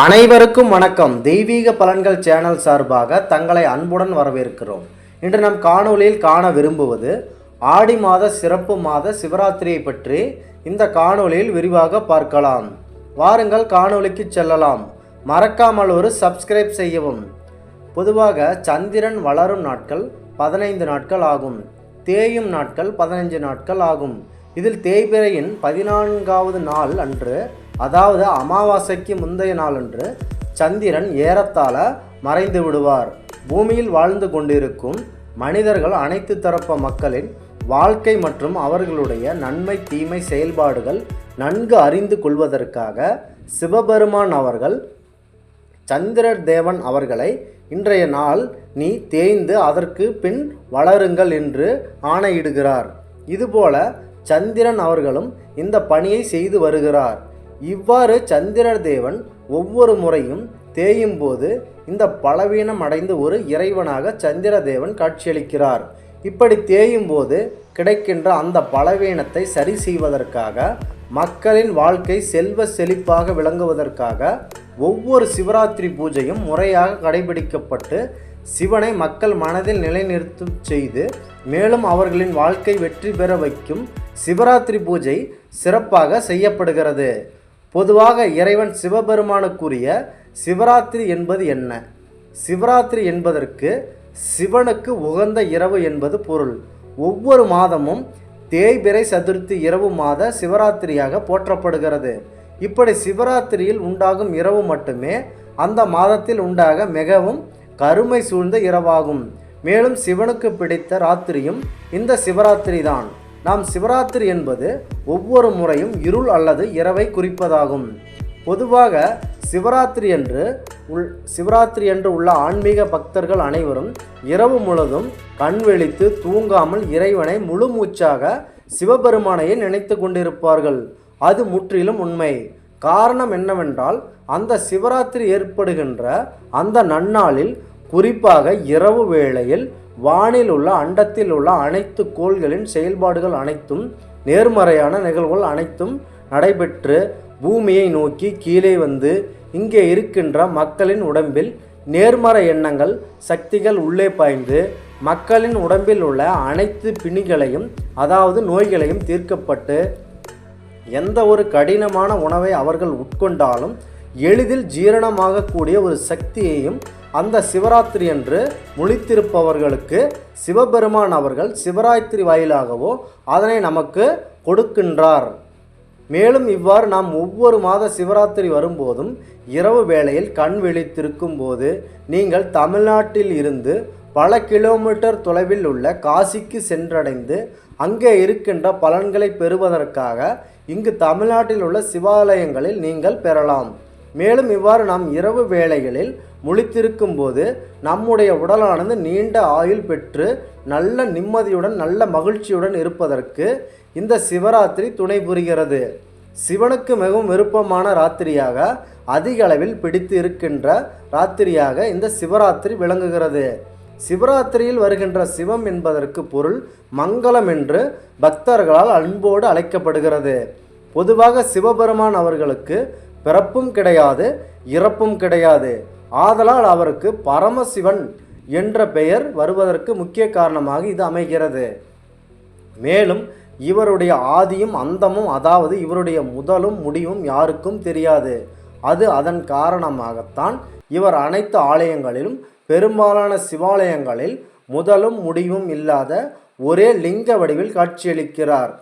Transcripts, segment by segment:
அனைவருக்கும் வணக்கம். தெய்வீக பலன்கள் சேனல் சார்பாக தங்களை அன்புடன் வரவேற்கிறோம். இன்று நம் காணொலியில் காண விரும்புவது ஆடி மாத சிறப்பு மாத சிவராத்திரியை பற்றி இந்த காணொலியில் விரிவாக பார்க்கலாம். வாருங்கள் காணொலிக்கு செல்லலாம். மறக்காமல் ஒரு சப்ஸ்கிரைப் செய்யவும். பொதுவாக சந்திரன் வளரும் நாட்கள் பதினைந்து நாட்கள் ஆகும். தேயும் நாட்கள் பதினைஞ்சு நாட்கள் ஆகும். இதில் தேய்பிறையின் பதினான்காவது நாள் அன்று அதாவது அமாவாசைக்கு முந்தைய நாளன்று சந்திரன் ஏறத்தாழ மறைந்து விடுவார். பூமியில் வாழ்ந்து கொண்டிருக்கும் மனிதர்கள் அனைத்து தரப்பு மக்களின் வாழ்க்கை மற்றும் அவர்களுடைய நன்மை தீமை செயல்பாடுகள் நன்கு அறிந்து கொள்வதற்காக சிவபெருமான் அவர்கள் சந்திரர் தேவன் அவர்களை இன்றைய நாள் நீ தேய்ந்து அதற்கு பின் வளருங்கள் என்று ஆணையிடுகிறார். இதுபோல சந்திரன் அவர்களும் இந்த பணியை செய்து வருகிறார். இவ்வாறு சந்திரர் தேவன் ஒவ்வொரு முறையும் தேயும் போது இந்த பலவீனம் அடைந்து ஒரு இறைவனாக சந்திர தேவன் காட்சியளிக்கிறார். இப்படி தேயும் போது கிடைக்கின்ற அந்த பலவீனத்தை சரி செய்வதற்காக மக்களின் வாழ்க்கை செல்வ செழிப்பாக விளங்குவதற்காக ஒவ்வொரு சிவராத்திரி பூஜையும் முறையாக கடைபிடிக்கப்பட்டு சிவனை மக்கள் மனதில் நிலைநிறுத்தும் செய்து மேலும் அவர்களின் வாழ்க்கை வெற்றி பெற வைக்கும் சிவராத்திரி பூஜை சிறப்பாக செய்யப்படுகிறது. பொதுவாக இறைவன் சிவபெருமானுக்குரிய சிவராத்திரி என்பது என்ன? சிவராத்திரி என்பதற்கு சிவனுக்கு உகந்த இரவு என்பது பொருள். ஒவ்வொரு மாதமும் தேய்பிறை சதுர்த்தி இரவு மாத சிவராத்திரியாக போற்றப்படுகிறது. இப்படி சிவராத்திரியில் உண்டாகும் இரவு மட்டுமே அந்த மாதத்தில் உண்டாக மிகவும் கருமை சூழ்ந்த இரவாகும். மேலும் சிவனுக்கு பிடித்த ராத்திரியும் இந்த சிவராத்திரி தான் நாம் சிவராத்திரி என்பது ஒவ்வொரு முறையும் இருள் அல்லது இரவை குறிப்பதாகும். பொதுவாக சிவராத்திரி என்று உள் சிவராத்திரி என்று உள்ள ஆன்மீக பக்தர்கள் அனைவரும் இரவு முழுதும் கண் வெளித்து தூங்காமல் இறைவனை முழு மூச்சாக சிவபெருமானையே நினைத்து கொண்டிருப்பார்கள். அது முற்றிலும் உண்மை. காரணம் என்னவென்றால் அந்த சிவராத்திரி ஏற்படுகின்ற அந்த நன்னாளில் குறிப்பாக இரவு வேளையில் வானில் உள்ள அண்டத்தில் உள்ள அனைத்து கோள்களின் செயல்பாடுகள் அனைத்தும் நேர்மறையான நிகழ்வுகள் அனைத்தும் நடைபெற்று பூமியை நோக்கி கீழே வந்து இங்கே இருக்கின்ற மக்களின் உடம்பில் நேர்மறை எண்ணங்கள் சக்திகள் உள்ளே பாய்ந்து மக்களின் உடம்பில் உள்ள அனைத்து பிணிகளையும் அதாவது நோய்களையும் தீர்க்கப்பட்டு எந்த ஒரு கடினமான உணவை அவர்கள் உட்கொண்டாலும் எளிதில் ஜீரணமாகக்கூடிய ஒரு சக்தியையும் அந்த சிவராத்திரி அன்று முழித்திருப்பவர்களுக்கு சிவபெருமான் அவர்கள் சிவராத்திரி வாயிலாகவோ அதனை நமக்கு கொடுக்கின்றார். மேலும் இவ்வாறு நாம் ஒவ்வொரு மாத சிவராத்திரி வரும்போதும் இரவு வேளையில் கண் விழித்திருக்கும் போது நீங்கள் தமிழ்நாட்டில் இருந்து பல கிலோமீட்டர் தொலைவில் உள்ள காசிக்கு சென்றடைந்து அங்கே இருக்கின்ற பலன்களை பெறுவதற்காக இங்கு தமிழ்நாட்டில் உள்ள சிவாலயங்களில் நீங்கள் பெறலாம். மேலும் இவ்வாறு நாம் இரவு வேளைகளில் முழித்திருக்கும் போது நம்முடைய உடலானது நீண்ட ஆயுள் பெற்று நல்ல நிம்மதியுடன் நல்ல மகிழ்ச்சியுடன் இருப்பதற்கு இந்த சிவராத்திரி துணை புரிகிறது. சிவனுக்கு மிகவும் விருப்பமான ராத்திரியாக அதிக அளவில் பிடித்து இருக்கின்ற ராத்திரியாக இந்த சிவராத்திரி விளங்குகிறது. சிவராத்திரியில் வருகின்ற சிவம் என்பதற்கு பொருள் மங்களம் என்று பக்தர்களால் அன்போடு அழைக்கப்படுகிறது. பொதுவாக சிவபெருமான் அவர்களுக்கு பிறப்பும் கிடையாது இறப்பும் கிடையாது. ஆதலால் அவருக்கு பரமசிவன் என்ற பெயர் வருவதற்கு முக்கிய காரணமாக இது அமைகிறது. மேலும் இவருடைய ஆதியும் அந்தமும் அதாவது இவருடைய முதலும் முடிவும் யாருக்கும் தெரியாது. அது அதன் காரணமாகத்தான் இவர் அனைத்து ஆலயங்களிலும் பெரும்பாலான சிவாலயங்களில் முதலும் முடிவும் இல்லாத ஒரே லிங்க வடிவில் காட்சியளிக்கிறார்.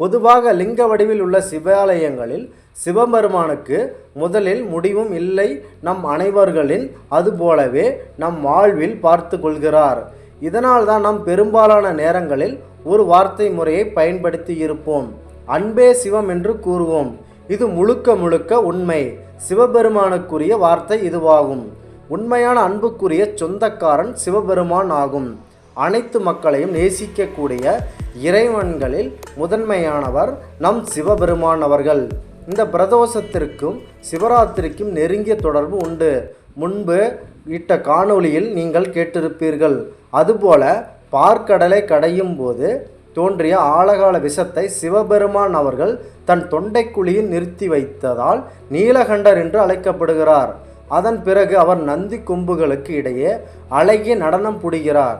பொதுவாக லிங்க வடிவில் உள்ள சிவாலயங்களில் சிவபெருமானுக்கு முதலில் முடிவும் இல்லை நம் அனைவர்களின் அதுபோலவே நம் வாழ்வில் பார்த்து கொள்கிறார். இதனால் தான் நாம் பெரும்பாலான நேரங்களில் ஒரு வார்த்தை முறையை பயன்படுத்தி இருப்போம். அன்பே சிவம் என்று கூறுவோம். இது முழுக்க முழுக்க உண்மை. சிவபெருமானுக்குரிய வார்த்தை இதுவாகும். உண்மையான அன்புக்குரிய சொந்தக்காரன் சிவபெருமான் ஆகும். அனைத்து மக்களையும் நேசிக்கக்கூடிய இறைவன்களில் முதன்மையானவர் நம் சிவபெருமான் அவர்கள். இந்த பிரதோஷத்திற்கும் சிவராத்திரிக்கும் நெருங்கிய தொடர்பு உண்டு. முன்பு இட்ட காணொளியில் நீங்கள் கேட்டிருப்பீர்கள். அதுபோல பார்க்கடலை கடையும் போது தோன்றிய ஆழகால விஷத்தை சிவபெருமான் அவர்கள் தன் தொண்டைக்குழியில் நிறுத்தி வைத்ததால் நீலகண்டர் என்று அழைக்கப்படுகிறார். அதன் பிறகு அவர் நந்தி கொம்புகளுக்கு இடையே அழகிய நடனம் புடுகிறார்.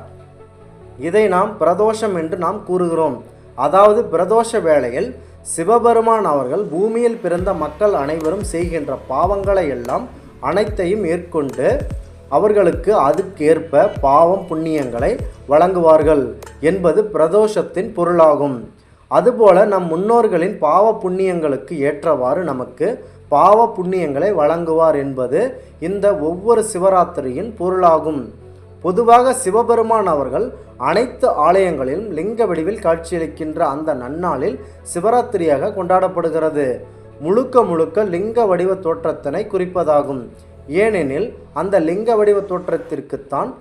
இதை நாம் பிரதோஷம் என்று நாம் கூறுகிறோம். அதாவது பிரதோஷ வேளையில் சிவபெருமான் அவர்கள் பூமியில் பிறந்த மக்கள் அனைவரும் செய்கின்ற பாவங்களை எல்லாம் அனைத்தையும் மேற்கொண்டு அவர்களுக்கு அதுக்கேற்ப பாவம் புண்ணியங்களை வழங்குவார்கள் என்பது பிரதோஷத்தின் பொருளாகும். அதுபோல நம் முன்னோர்களின் பாவ புண்ணியங்களுக்கு ஏற்றவாறு நமக்கு பாவ புண்ணியங்களை வழங்குவார் என்பது இந்த ஒவ்வொரு சிவராத்திரியின் பொருளாகும். பொதுவாக சிவபெருமான் அவர்கள் அனைத்து ஆலயங்களிலும் லிங்க வடிவில் காட்சியளிக்கின்ற அந்த நன்னாளில் சிவராத்திரியாக கொண்டாடப்படுகிறது. முழுக்க முழுக்க லிங்க வடிவ தோற்றத்தினை குறிப்பதாகும். ஏனெனில் அந்த லிங்க வடிவ தோற்றத்திற்குத்தான்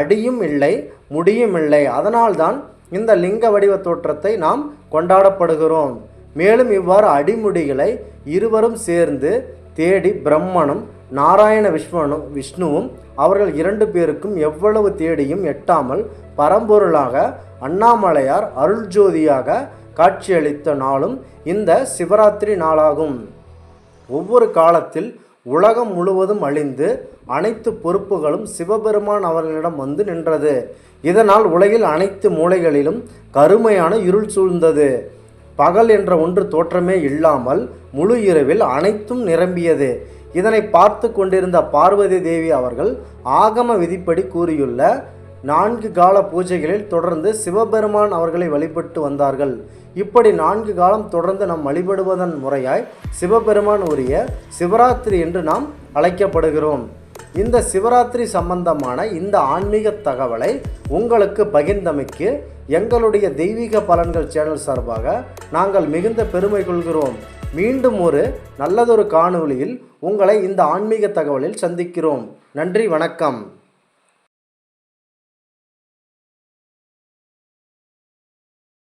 அடியும் இல்லை முடியும் இல்லை. அதனால்தான் இந்த லிங்க வடிவ தோற்றத்தை நாம் கொண்டாடப்படுகிறோம். மேலும் இவ்வாறு அடிமுடிகளை இருவரும் சேர்ந்து தேடி பிரம்மனும் நாராயண விஷ்ணு விஷ்ணுவும் அவர்கள் இரண்டு பேருக்கும் எவ்வளவு தேடியும் எட்டாமல் பரம்பொருளாக அண்ணாமலையார் அருள் ஜோதியாக காட்சியளித்த நாளும் இந்த சிவராத்திரி நாளாகும். ஒவ்வொரு காலத்தில் உலகம் முழுவதும் அழிந்து அனைத்து பொறுப்புகளும் சிவபெருமான் அவர்களிடம் வந்து நின்றது. இதனால் உலகில் அனைத்து மூலைகளிலும் கருமையான இருள் சூழ்ந்தது. பகல் என்ற ஒன்று தோற்றமே இல்லாமல் முழு இரவில் அனைத்தும் நிரம்பியது. இதனை பார்த்து கொண்டிருந்த பார்வதி தேவி அவர்கள் ஆகம விதிப்படி கூறியுள்ள நான்கு கால பூஜைகளில் தொடர்ந்து சிவபெருமான் அவர்களை வழிபட்டு வந்தார்கள். இப்படி நான்கு காலம் தொடர்ந்து நாம் வழிபடுவதன் முறையாய் சிவபெருமான் உரிய சிவராத்திரி என்று நாம் அழைக்கப்படுகிறோம். இந்த சிவராத்திரி சம்பந்தமான இந்த ஆன்மீக தகவலை உங்களுக்கு பகிர்ந்தமைக்கு எங்களுடைய தெய்வீக பலன்கள் சேனல் சார்பாக நாங்கள் மிகுந்த பெருமை கொள்கிறோம். மீண்டும் ஒரு நல்லதொரு காணொளியில் உங்களை இந்த ஆன்மீக தகவலில் சந்திக்கிறோம். நன்றி வணக்கம்.